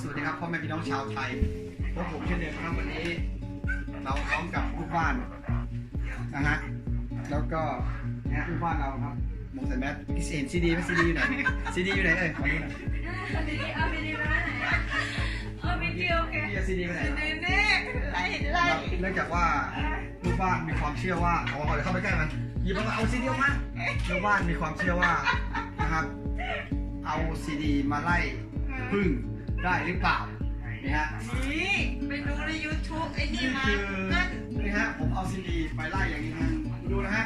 สวัสดีครับพ่อแม่พี่น้องชาวไทยพวกผมเช่นเดิมครับวันนี้ เราพร้อมกับลูกบ้านนะฮะแล้วก็นะฮะลูกบ้านเราครับหมงใส่แมสพี่เห็นซีดีไหมซีดีอยู่ไหนซีดีอยู่ไหนเอ่ยขอดูหน่อยเอาวิดีโอเอาวิดีโอมาไหนเอาวิดีโอโอเคพี่เอาซีดีไปไหนเน่เน่ไล่ไล่เนื่องจากว่าลูกบ้านมีความเชื่อว่าเอาเอาเดี๋ยวเข้าไปใกล้มันหยิบมาเอาซีดีออกมาลูกบ้านมีความเชื่อว่านะครับ เอาซีดีมาไล่พึ่ง ได้หรือเปล่านี่ฮะนี่ไปดูใน YouTube ไอ้นี่นี่มาคือนั่นนี่ฮะผมเอาซีดีไปไล่อย่างนี้นะดูนะฮะ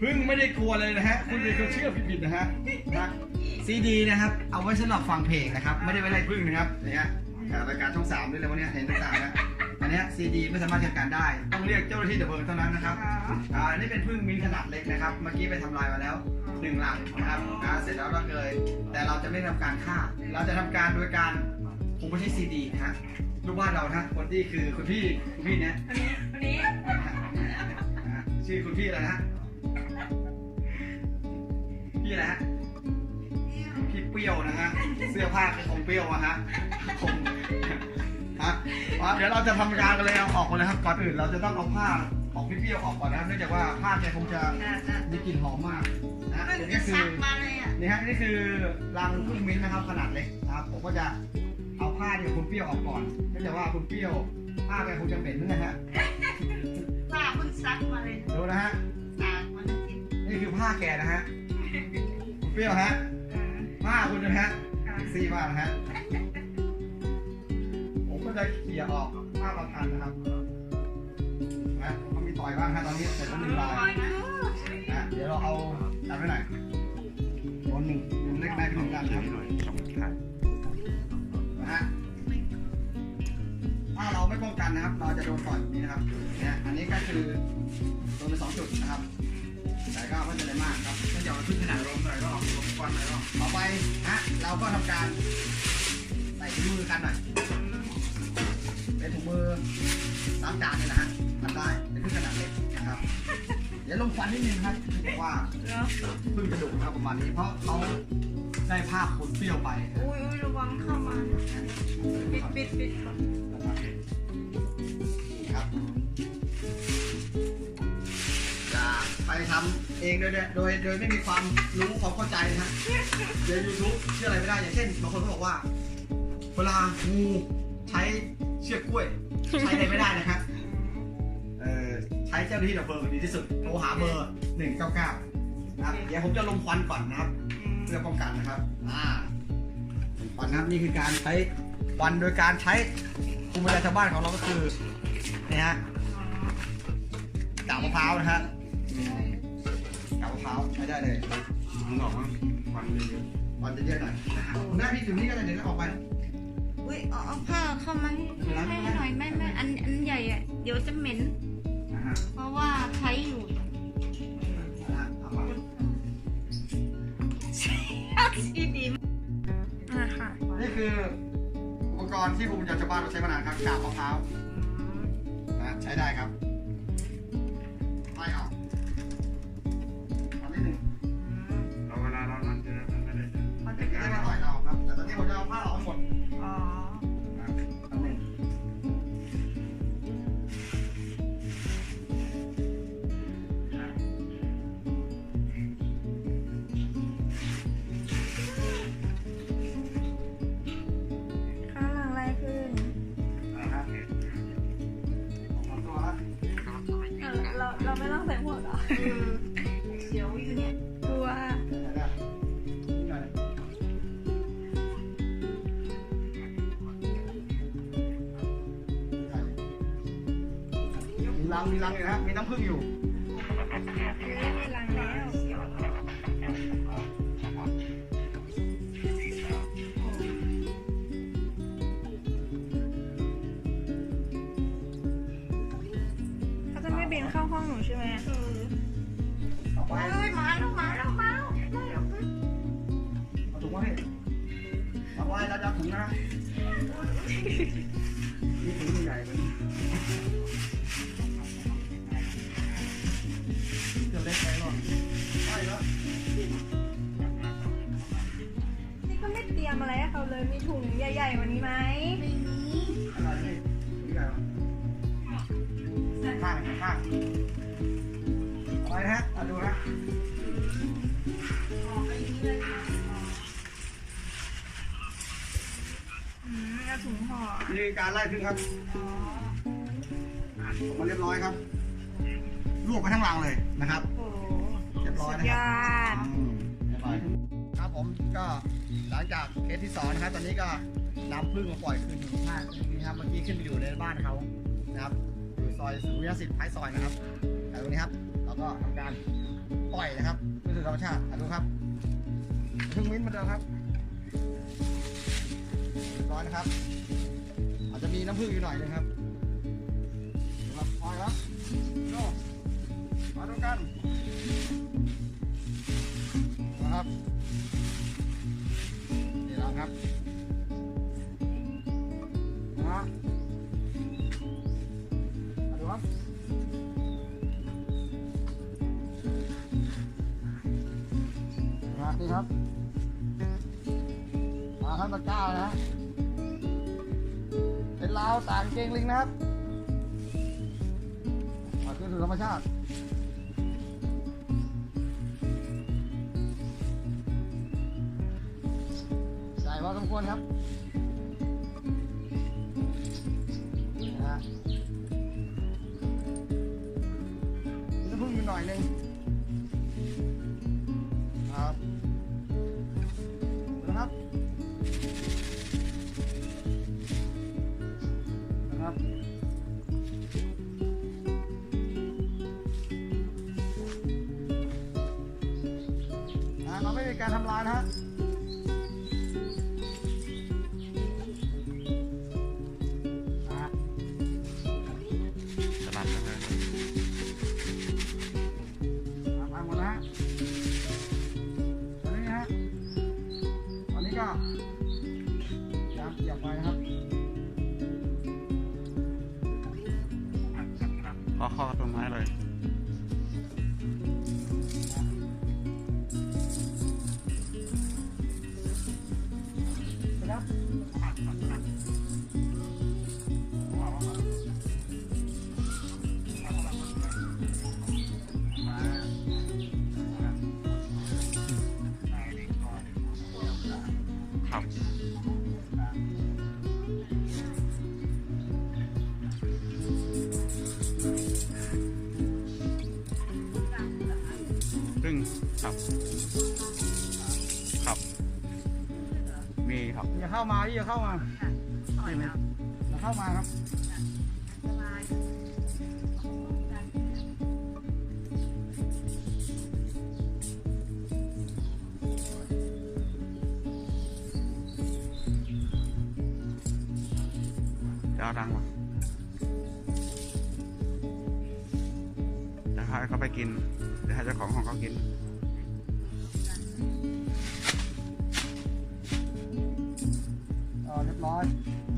พึ่งไม่ได้กลัวเลยนะฮะคุณเป็นคนเชื่อผิดๆนะฮะนะซีดีนะครับเอาไว้สำหรับฟังเพลงนะครับ ไม่ได้ไว้ไล่พึ่งนะครับนี่ฮะจากรายการช่องสามด้วยเลยวันนี้เห็นช่องสามนะอั นเนี้ยซีดีไม่สามารถใช้การได้ ต้องเรียกเจ้าหน้าที่ดับเพลิงเท่านั้นนะครับอ่าอันนี่เป็นพึ่งมินขนาดเล็กนะครับ เมื่อกี้ไปทำลายมาแล้วหนึ่งหลังนะครับอ่าเสร็จแล้วเราเลยแต่เราจะไม่ทำการฆ่า เราจะทำการโดยการผมไม่ใช่ซีดีนะฮะลูกบ้านเรานะฮะคนที่คือคุณพี่คุณพี่เนี่ยวันนี้วันนี้นะฮะชื่อคุณพี่อะไรนะฮะพี่อะไรฮะพี่เปรี้ยวนะฮะเสื้อผ้าคือของเปรี้ยวอะฮะคงฮะอะ เดี๋ยวเราจะทำการกันเลยเอาออกก่อนเลยครับก่อนอื่นเราจะต้องเอาผ้าของพี่เปรี้ยวออกก่อนนะครับเนื่องจากว่าผ้าแกคงจะน่ะน่ะมีกลิ่นหอมมากนะมันเดี๋ยวจะนี่คืซัอกมาเลยอะนี่ฮะนี่คือรังพึ่งมิ้นท์นะครับขนาดเล็กนะครับผมก็จะเอาผ้าที่ของคุณเปรี้ยวออกก่อนเนื่องจากว่าคุณเปรี้ยวผ้าแกคงจะเหม็นนะฮะป้าเพิ่งซักมาเลยดูนะฮะตากมันกินนี่คือผ้าแกนะฮะคุณเปรี้ยวฮะเออผ้าคุณนะฮะค่ะเซ็กซี่มากนะฮะผม ก็จะเขี่ยออกผ้าบางอันนะครับนะมก็มีต่อยบ้างฮะตอนนี้เสร็จแล้วหนึ่งลายนะเดี๋ยวเราเอาจับไว้หน่อยตัวหนึ่งหนึ่งเล็กได้เป็นหนึ่งกันนะครับนะฮะถ้าเราไม่ป้องกันนะครับ เราจะโดนต่อยนี้นะครับเนี่ยอันนี้ก็คือโดนไปสองจุดนะครับแต่ก็ไม่เป็นไรมากครับเนื่องจากมันขึ้นขนาดลมหน่อยก็ออกลมควันหน่อยก็ต่อไปฮะเราก็ทำการใส่ถุงมือกันหน่อย มือล้างจานนี่แหละฮะทำได้เป็นขึ้นขนาดเล็กนะครับ เดี๋ยวลงควันนิดนึงครับที่บอกว่าเนาะเพิ่งจะดุนะครับประมาณนี้เพราะเขาได้ภาพคนเปรี้ยวไปอุ้ยอุ้ยระวังเข้ามานะปิดปิดปิดก่อนครับจะไปทำเองโดยโดยโดยไม่มีความรู้ความเข้าใจนะฮะเดี๋ยวยูทูบเชื่ออะไรไม่ได้อย่างเช่นบางคนก็บอกว่า เวลางูใช้ เชือกกล้วย ใช้อะไรไม่ได้นะครับเออใช้เจ้าหน้าที่ดับเพลิงดีที่สุดโทรหาเบอร์หนึ่งเก้าเก้านะครับเดี๋ยวผมจะลงควันก่อนนะครับ เพื่อป้องกันนะครับ อ่าควันนะครับนี่คือการใช้ควันโดยการใช้ภูมิปัญญาชาวบ้านของเราก็คือนี่ฮะกาบมะพร้าวนะฮะกาบมะพร้าวใช้ได้เลยมึงบอกว่าควันเยอะควันจะเยอะหน่อยคุณแม่พี่ถึงนี่ก็ได้เดี๋ยวก็ออกไป อุ้ยเอาเอาผ้าเข้ามาให้ให้หน่อยไม่ไม่อันอันใหญ่อะเดี๋ยวจะเหม็นนะฮะเพราะว่าใช้อยู่นะฮะเอามาซีดีอะค่ะนี่คืออุปกรณ์ที่ภูมิปัญญาชาวบ้านเราใช้มานานครับกาบมะพร้าวนะฮะใช้ได้ครับไม่ออก เราเราไม่ต้องใส่หมวกเหรอเดี๋ยวอยู่เนี่ยกลัวเดี๋ยวนะนี่หน่อยมีรังมีรังอยู่นะครับมีน้ำผึ้งอยู่ ห้องหนูใช่ไหมต่อไปเฮ้ยมาแล้วมาแล้วมาแล้วมาแล้วเอาถุงมาให้ต่อไปเราจะเอาถุงนะนี่ถุงใหญ่กว่านี้เดี๋ยวเล็กไปหรอกใช่แล้วนี่ก็ไม่เตรียมยมอะไรให้เขาเลยมีถุงใหญ่ๆกว่านี้ไหมไม่มีอะไรนี่นี่อะไรวะ ข้างข้างอะไรนะฮะมาดูนะออกไปนี้เลยค่ะอืมเอาถุงห่อนี่การไล่พึ่งครับอ๋อผมมาเรียบร้อยครับลวกไปทั้งรังเลยนะครับโอ้โหเรียบร้อยสุดนะครับ อด อืมเรียบร้อยครับผมก็หลังจากเคสที่สองนะครับ ตอนนี้ก็นำพึ่งมาปล่อยคืนหนึ่งห้านี่ครับเมื่อกี้ขึ้นไปอยู่ในบ้านเขานะครับ ซอยสุริยสิทธิ์ท้ายซอยนะครับแต่ตรงนี้ครับ เราก็ทำการปล่อยนะครับนี่คือธรรมชาติดูครับพึ่งมิ้นท์มาเดิมครับเรียบร้อยนะครับ อาจจะมีน้ำผึ้งอยู่หน่อยนึงครับดูครับปล่อยครับโน่มาดูกันนะครับนี่เราครับนะ นี่ครับมาครับตะก้านะ เป็นลาวต่างเกงลิงนะครับมาขึ้นสู่ธรรมชาติใส่พอสมควรครับนะฮะมีน้ำผึ้งอยู่หน่อยนึง นะฮะนฮะสลัดนะครับอะไปหมดแล้วฮะตอนนี้ฮะตอนนี้ก็ยามเกี่ยวไปนะครับข้อข้อต้นไม้เลย ซึ่งครับครับ ครับอย่าเข้ามาอย่าเข้ามาอย่าเข้ามาครับสบายจะเอาดังวะจะให้เขาไปกินจะให้เจ้าของของเขากิน รียบร้อย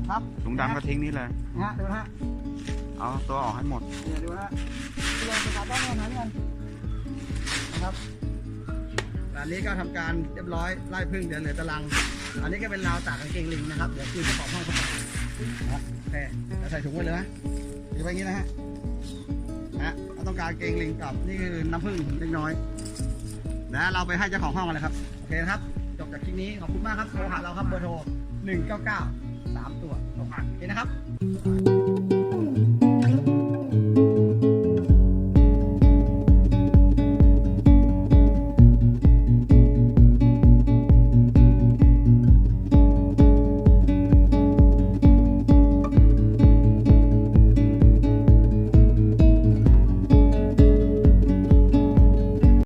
ครับถุงดำก็ทิ้งนี่เลยนะฮะดูนะฮะเอาตัวออกให้หมดเดี๋ยวดูนะฮะลงไปขาต้องกันนั้นกันนะครับร้านนี้ก็ทำการเรียบร้อยไล่พึ่งเดี๋ยวเหลือตารางอันนี้ก็เป็นราวตากกางเกงลิงนะครับเดี๋ยวคืนเจ้าของห้องเขาไปนะครับโอเคเดี๋ยวใส่ถุงไว้เลยนะเดี๋ยวไปอย่างนี้นะฮะนะฮะเราต้องการกางเกงลิงกับนี่คือน้ำผึ้งเล็กน้อยแล้วเราไปให้เจ้าของห้องกันเลยครับโอเคนะครับจบจากคลิปนี้ขอบคุณมากครับโทรหาเราครับเบอร์โทร 199 3 ตัวตกโอเคนะครับ